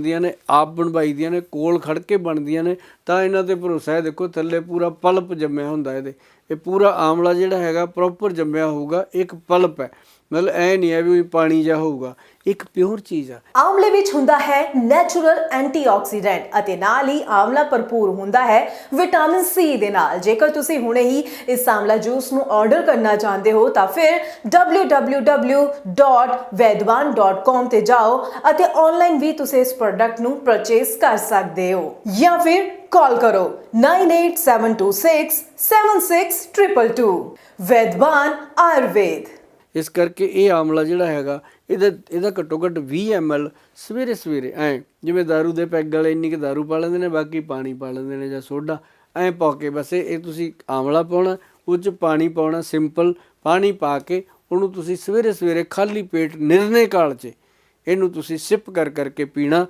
ਦੀਆਂ ਨੇ, ਆਪ ਬਣਵਾਈ ਦੀਆਂ ਨੇ, ਕੋਲ ਖੜ ਕੇ ਬਣਦੀਆਂ ਨੇ, ਤਾਂ ਇਹਨਾਂ ਤੇ ਭਰੋਸਾ ਹੈ। ਦੇਖੋ, ਥੱਲੇ ਪੂਰਾ ਪਲਪ ਜੰਮਿਆ ਹੁੰਦਾ ਇਹਦੇ। ਇਹ ਪੂਰਾ ਆਮਲਾ ਜਿਹੜਾ ਹੈਗਾ ਪ੍ਰੋਪਰ ਜੰਮਿਆ ਹੋਊਗਾ, ਇੱਕ ਪਲਪ ਹੈ। ਮਤਲਬ ਐ ਨਹੀਂ ਹੈ ਵੀ ਪਾਣੀ ਜਾ ਹੋਊਗਾ। ਇੱਕ ਪਿਓਰ ਚੀਜ਼ ਆ। ਆਮਲੇ ਵਿੱਚ ਹੁੰਦਾ ਹੈ ਨੈਚੁਰਲ ਐਂਟੀਆਕਸੀਡੈਂਟ ਅਤੇ ਨਾਲ ਹੀ ਆਮਲਾ ਭਰਪੂਰ ਹੁੰਦਾ ਹੈ ਵਿਟਾਮਿਨ ਸੀ ਦੇ ਨਾਲ। ਜੇਕਰ ਤੁਸੀਂ ਹੁਣੇ ਹੀ ਇਸ ਆਮਲਾ ਜੂਸ ਨੂੰ ਆਰਡਰ ਕਰਨਾ ਚਾਹੁੰਦੇ ਹੋ, ਤਾਂ ਫਿਰ www.vedwan.com ਤੇ ਜਾਓ ਅਤੇ ਆਨਲਾਈਨ ਵੀ ਤੁਸੀਂ ਇਸ ਪ੍ਰੋਡਕਟ ਨੂੰ ਪਰਚੇਸ ਕਰ ਸਕਦੇ ਹੋ। ਜਾਂ ਫਿਰ ਕਾਲ ਕਰੋ 9872676222 ਵੈਦਵਾਨ ਆਯੁਰਵੇਦ। ਇਸ ਕਰਕੇ ਇਹ ਆਮਲਾ ਜਿਹੜਾ ਹੈਗਾ ਇਹਦਾ ਇਹਦਾ ਘੱਟੋ ਘੱਟ 20 ml ਸਵੇਰੇ ਸਵੇਰੇ ਐ ਜਿਵੇਂ दारू ਦੇ ਪੈਗ ਵਾਲੇ ਇੰਨੀ ਕਿ दारू ਪਾ ਲੈਂਦੇ ਨੇ ਬਾਕੀ ਪਾਣੀ ਪਾ ਲੈਂਦੇ ਨੇ ਜਾਂ ਸੋਡਾ ਐ ਪਾ ਕੇ ਬਸ ਇਹ ਇਹ ਤੁਸੀਂ ਆਮਲਾ ਪਾਉਣਾ ਉਹ 'ਚ ਪਾਣੀ ਪਾਉਣਾ ਸਿੰਪਲ ਪਾਣੀ ਪਾ ਕੇ ਉਹਨੂੰ ਤੁਸੀਂ ਸਵੇਰੇ ਸਵੇਰੇ ਖਾਲੀ ਪੇਟ ਨਿਰਣੇ ਕਾਲ 'ਚ ਇਹਨੂੰ ਤੁਸੀਂ ਸਿਪ ਕਰ ਕਰਕੇ ਪੀਣਾ